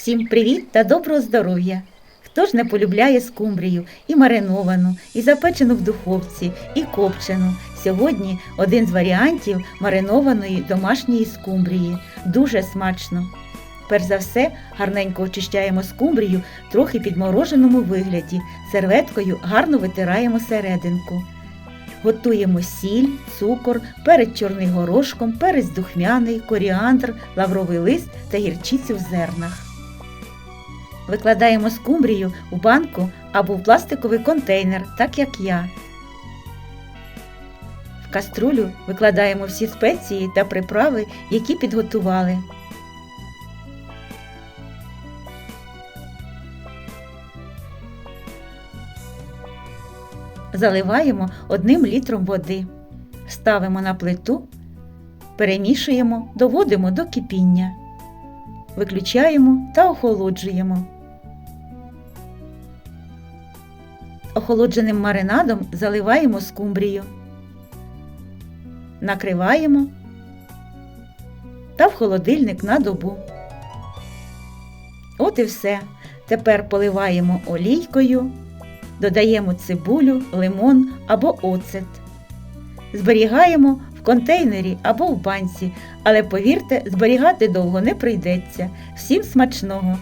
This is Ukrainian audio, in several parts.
Всім привіт та доброго здоров'я! Хто ж не полюбляє скумбрію і мариновану, і запечену в духовці, і копчену. Сьогодні один з варіантів маринованої домашньої скумбрії. Дуже смачно. Перш за все, гарненько очищаємо скумбрію трохи підмороженому вигляді. Серветкою гарно витираємо серединку. Готуємо сіль, цукор, перець чорний горошком, перець духмяний, коріандр, лавровий лист та гірчицю в зернах. Викладаємо скумбрію у банку або в пластиковий контейнер, так як я. В каструлю викладаємо всі спеції та приправи, які підготували. Заливаємо одним літром води. Ставимо на плиту, перемішуємо, доводимо до кипіння. Виключаємо та охолоджуємо. Охолодженим маринадом заливаємо скумбрію. Накриваємо та в холодильник на добу. От і все. Тепер поливаємо олійкою, додаємо цибулю, лимон або оцет. Зберігаємо в контейнері або в банці, але повірте, зберігати довго не прийдеться. Всім смачного!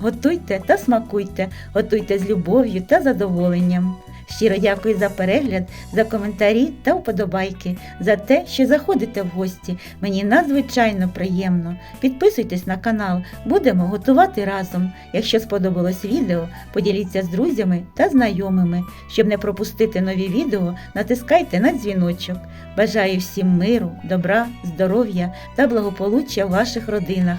Готуйте та смакуйте, готуйте з любов'ю та задоволенням. Щиро дякую за перегляд, за коментарі та вподобайки, за те, що заходите в гості. Мені надзвичайно приємно. Підписуйтесь на канал, будемо готувати разом. Якщо сподобалось відео, поділіться з друзями та знайомими. Щоб не пропустити нові відео, натискайте на дзвіночок. Бажаю всім миру, добра, здоров'я та благополуччя в ваших родинах.